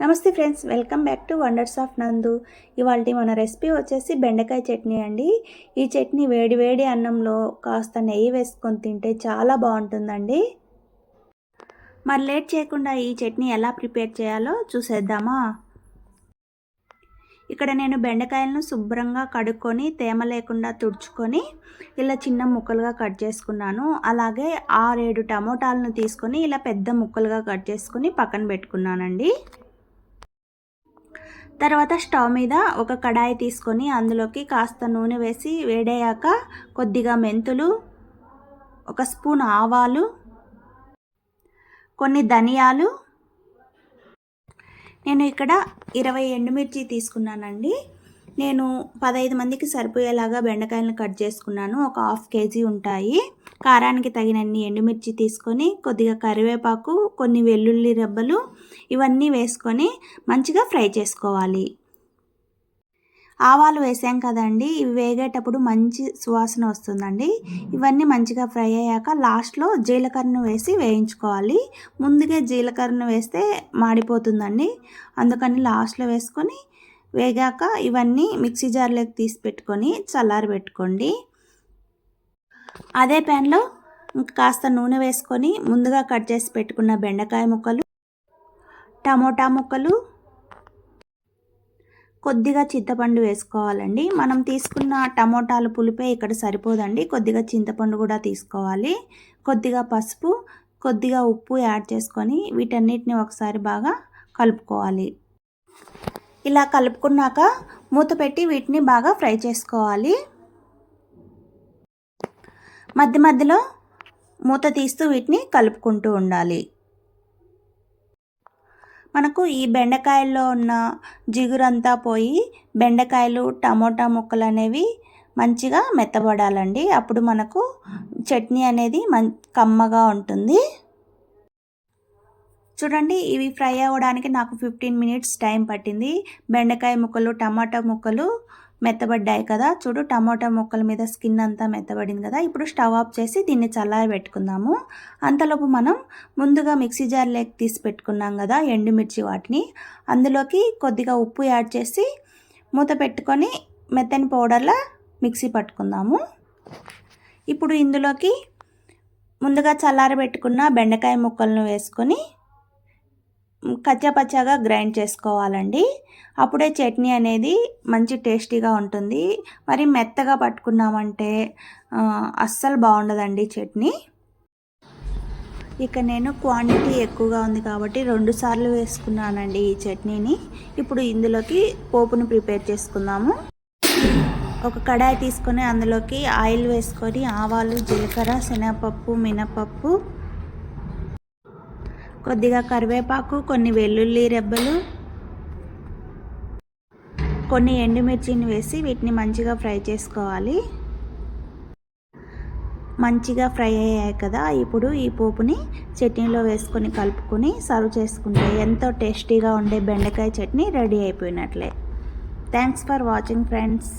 నమస్తే friends welcome back to wonders of Nandu. ఇవాళ మన రెసిపీ వచ్చేసి బెండకాయ చట్నీ అండి. ఈ చట్నీ వేడి వేడి అన్నంలో కాస్త నెయ్యి వేసుకొని తింటే చాలా బాగుంటుందండి. మరి లేట్ చేయకుండా ఈ చట్నీ ఎలా ప్రిపేర్ చేయాలో చూసేద్దామా? ఇక్కడ నేను బెండకాయలను శుభ్రంగా కడుక్కొని తేమ లేకుండా తుడుచుకొని ఇలా చిన్న ముక్కలుగా కట్ చేసుకున్నాను. అలాగే ఆరేడు టమోటాలను తీసుకొని ఇలా పెద్ద ముక్కలుగా కట్ చేసుకొని పక్కన పెట్టుకున్నానండి. తర్వాత స్టవ్ మీద ఒక కడాయి తీసుకొని అందులోకి కాస్త నూనె వేసి వేడయ్యాక కొద్దిగా మెంతులు ఒక స్పూన్ ఆవాలు కొన్ని ధనియాలు. నేను ఇక్కడ ఇరవై ఎండుమిర్చి తీసుకున్నానండి. నేను పదహైదు మందికి సరిపోయేలాగా బెండకాయలను కట్ చేసుకున్నాను. ఒక హాఫ్ కేజీ ఉంటాయి. కారానికి తగినన్ని ఎండుమిర్చి తీసుకొని కొద్దిగా కరివేపాకు కొన్ని వెల్లుల్లి రెబ్బలు ఇవన్నీ వేసుకొని మంచిగా ఫ్రై చేసుకోవాలి. ఆవాలు వేసాం కదండి ఇవి వేగేటప్పుడు మంచి సువాసన వస్తుందండి. ఇవన్నీ మంచిగా ఫ్రై అయ్యాక లాస్ట్లో జీలకర్రను వేసి వేయించుకోవాలి. ముందుగా జీలకర్రను వేస్తే మాడిపోతుందండి. అందుకని లాస్ట్లో వేసుకొని వేగాక ఇవన్నీ మిక్సీ జార్లోకి తీసి పెట్టుకొని చల్లారి పెట్టుకోండి అదే ప్యాన్లో కాస్త నూనె వేసుకొని ముందుగా కట్ చేసి పెట్టుకున్న బెండకాయ ముక్కలు టమోటా ముక్కలు కొద్దిగా చింతపండు వేసుకోవాలండి. మనం తీసుకున్న టమోటాలు పులిపే ఇక్కడ సరిపోదండి. కొద్దిగా చింతపండు కూడా తీసుకోవాలి. కొద్దిగా పసుపు కొద్దిగా ఉప్పు యాడ్ చేసుకొని వీటన్నిటిని ఒకసారి బాగా కలుపుకోవాలి. ఇలా కలుపుకున్నాక మూత పెట్టి వీటిని బాగా ఫ్రై చేసుకోవాలి. మధ్య మధ్యలో మూత తీస్తూ వీటిని కలుపుకుంటూ ఉండాలి. మనకు ఈ బెండకాయల్లో ఉన్న జిగురంతా పోయి బెండకాయలు టమోటా ముక్కలు అనేవి మంచిగా మెత్తబడాలండి. అప్పుడు మనకు చట్నీ అనేది మం కమ్మగా ఉంటుంది. చూడండి ఇవి ఫ్రై అవ్వడానికి నాకు ఫిఫ్టీన్ మినిట్స్ టైం పట్టింది. బెండకాయ ముక్కలు టమాటా ముక్కలు మెత్తబడ్డాయి కదా. చూడు టమాటా ముక్కల మీద స్కిన్ అంతా మెత్తబడింది కదా. ఇప్పుడు స్టవ్ ఆఫ్ చేసి దీన్ని చల్లారి పెట్టుకుందాము. అంతలోపు మనం ముందుగా మిక్సీ జార్లోకి తీసి పెట్టుకున్నాం కదా ఎండుమిర్చి వాటిని. అందులోకి కొద్దిగా ఉప్పు యాడ్ చేసి మూత పెట్టుకొని మెత్తని పౌడర్లా మిక్సీ పట్టుకుందాము. ఇప్పుడు ఇందులోకి ముందుగా చల్లారి పెట్టుకున్న బెండకాయ ముక్కలను వేసుకొని కచ్చాపచ్చాగా గ్రైండ్ చేసుకోవాలండి. అప్పుడే చట్నీ అనేది మంచి టేస్టీగా ఉంటుంది. మరి మెత్తగా పట్టుకున్నామంటే అస్సలు బాగుండదండి చట్నీ. ఇక నేను క్వాంటిటీ ఎక్కువగా ఉంది కాబట్టి రెండు సార్లు వేసుకున్నానండి ఈ చట్నీని. ఇప్పుడు ఇందులోకి పోపును ప్రిపేర్ చేసుకుందాము. ఒక కడాయి తీసుకొని అందులోకి ఆయిల్ వేసుకొని ఆవాలు జీలకర్ర శనగపప్పు మినపప్పు కొద్దిగా కరివేపాకు కొన్ని వెల్లుల్లి రెబ్బలు కొన్ని ఎండుమిర్చిని వేసి వీటిని మంచిగా ఫ్రై చేసుకోవాలి. మంచిగా ఫ్రై అయ్యాయి కదా ఇప్పుడు ఈ పోపుని చట్నీలో వేసుకొని కలుపుకొని సర్వ్ చేసుకుంటే ఎంతో టేస్టీగా ఉండే బెండకాయ chutney ready అయిపోయినట్లే. Thanks for watching friends